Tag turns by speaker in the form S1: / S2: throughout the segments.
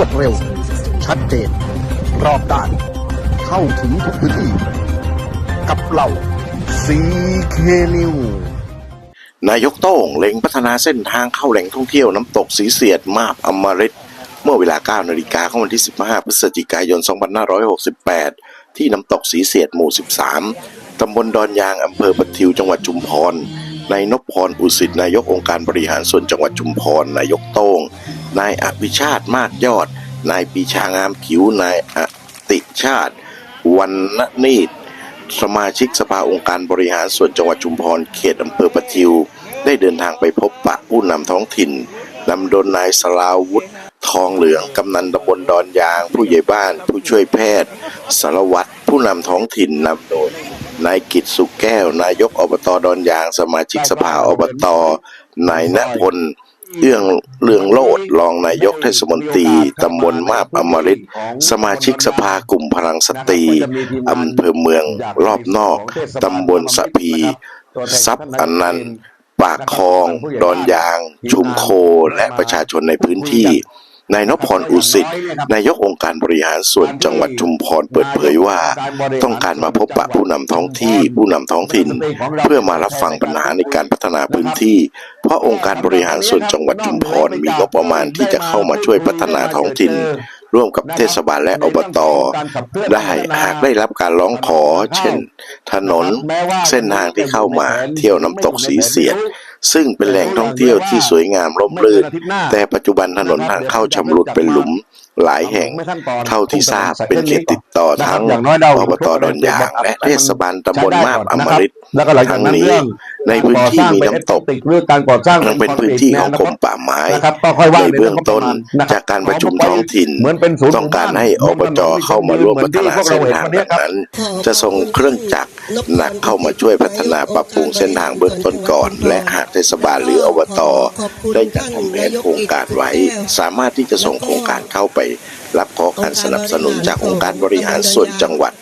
S1: วดเร็ว ชัดเจน รอบด้าน เข้าถึงทุกพื้นที่ กับเราซีเคนิว
S2: นายกโต้งเล็งพัฒนาเส้นทางเข้าแหล่งท่องเที่ยวน้ำตกสีเสียดมาบอมฤตเมื่อเวลา 9 นาฬิกาของวันที่ 15 พฤศจิกายน 2568 ที่น้ำตกสีเสียดหมู่ 13 ตำบลดอนยางอำเภอปะทิวจังหวัดชุมพรนายนพพรอุสิตนายกองค์การบริหารส่วนจังหวัดชุมพรนายกโต้ง นายอภิชาติมากยอด นายปีชางามผิวนายอติชาติวันนนีตสมาชิกสภาองค์การบริหารส่วนจังหวัดชุมพรเขตอำเภอประทิว ได้เดินทางไปพบปะผู้นำท้องถิ่นนำโดยนายสลาวุธทองเหลืองกำนันตำบลดอนยาง ผู้ใหญ่บ้าน ผู้ช่วยแพทย์ สารวัตรผู้นำท้องถิ่นนำโดยนายกิตสุแก้ว นายกอบตดอนยาง สมาชิกสภาอบตนายณพล เอื้องเลืองโลดรองนายกเทศมนตรีตำบลมาบอมฤตสมาชิกสภากลุ่มพลังสตรีอำเภอเมืองรอบนอกตำบลสะพีทรัพย์อนันต์ ปากคลอง ดอนยาง ชุมโคและประชาชนในพื้นที่ นายนพพรอุสิตนายกองค์การบริหารส่วนจังหวัดชุมพรเปิดเผยว่า ต้องการมาพบปะผู้นำท้องที่ผู้นำท้องถิ่น เพื่อมารับฟังปัญหาในการพัฒนาพื้นที่ เพราะองค์การบริหารส่วนจังหวัดชุมพรมีงบประมาณที่จะเข้ามาช่วยพัฒนาท้องถิ่นร่วมกับเทศบาลและอบตได้หากได้รับการร้องขอ เช่น ถนน เส้นทางที่เข้ามาเที่ยวน้ำตกสีเสียด ซึ่งเป็นแหล่งท่องเที่ยวที่สวยงามร่มรื่น แต่ปัจจุบันถนนทางเข้าชำรุดเป็นหลุม หลายแห่งเท่าที่ทราบเป็นเขตติดต่อทั้งอบตดอนยางและเทศบาลตำบลมาบอมฤต
S3: แล้วก็หลังจาก
S2: ทั้ง
S3: นั้น
S2: นี้
S3: เรื่อง
S2: ในพื้นที่มีน้ำตก
S3: เรื่องการก่อสร้าง
S2: ยังเป็นพื้นที่ของกรมป่าไม้
S3: นะครับก็ค่อยว่า
S2: ในเบื้องต้นจากการประชุมท้องถิ่น
S3: เหมือนเป็นศูนย์
S2: ต้องการให้อบจเข้ามาร่วมพัฒนาเส้นทางดังนั้น จะส่งเครื่องจักรหนักเข้ามาช่วยพัฒนาปรับปรุงเส้นทางเบื้องต้นก่อน และหากเทศบาลหรืออบตได้จัดทำแผนโครงการไว้ สามารถที่จะส่งโครงการเข้าไปรับขอการสนับสนุนจากองค์การบริหารส่วนจังหวัด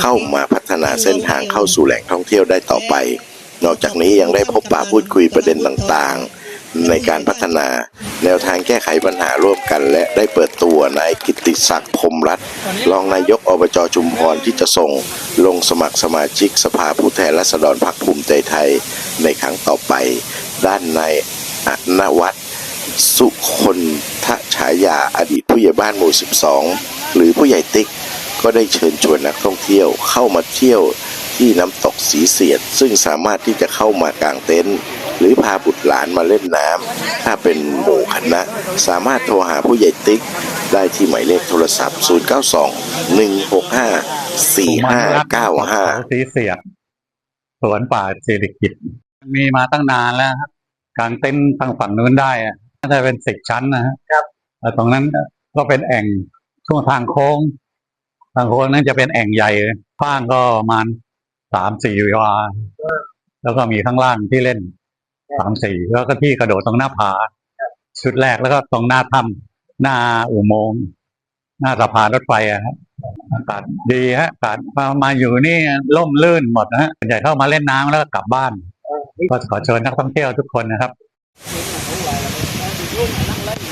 S2: เข้ามาพัฒนาเส้นทางเข้าสู่แหล่งท่องเที่ยวได้ต่อไป นอกจากนี้ยังได้พบปะพูดคุยประเด็นต่างๆ ในการพัฒนาแนวทางแก้ไขปัญหาร่วมกัน และได้เปิดตัวนายกิตติศักดิ์พรหมรัตน์รองนายกอบจชุมพรที่จะส่งลงสมัครสมาชิกสภาผู้แทนราษฎรพรรคภูมิใจไทยในครั้งต่อไป ด้านนายอนวัฒน์ สุคนทฉายาอดีตผู้ใหญ่บ้านหมู่ 12 หรือผู้ใหญ่ติ๊กก็ได้เชิญชวนนักท่องเที่ยวเข้ามาเที่ยวที่น้ำตกสีเสียด ซึ่งสามารถที่จะเข้ามากางเต็นท์หรือพาบุตรหลานมาเล่นน้ำถ้าเป็นหมู่คณะ สามารถโทรหาผู้ใหญ่ติ๊ก ได้ที่หมายเลขโทรศัพท์ 092 165 4595
S4: สีเสียดสวนป่าเศรษฐกิจมีมาตั้งนานแล้วครับกลางเต็นท์ทางฝั่งนู้นได้อะ น่าจะเป็นสิบชั้นนะฮะครับตรงนั้นก็เป็นแอ่งช่วงทางโค้ง ทางโค้งนั้นจะเป็นแอ่งใหญ่เลยกว้างก็ประมาณสามสี่วาแล้วก็มีข้างล่างที่เล่นสามสี่แล้วก็ที่กระโดดตรงหน้าผา ชุดแรกแล้วก็ตรงหน้าถ้ำหน้าอุโมงค์หน้าสะพานรถไฟอะครับอากาศดีฮะอากาศมามาอยู่นี่ร่มรื่นหมดนะฮะส่วนใหญ่เข้ามาเล่นน้ำแล้วก็กลับบ้าน ก็ขอเชิญนักท่องเที่ยวทุกคนนะครับ Luôn.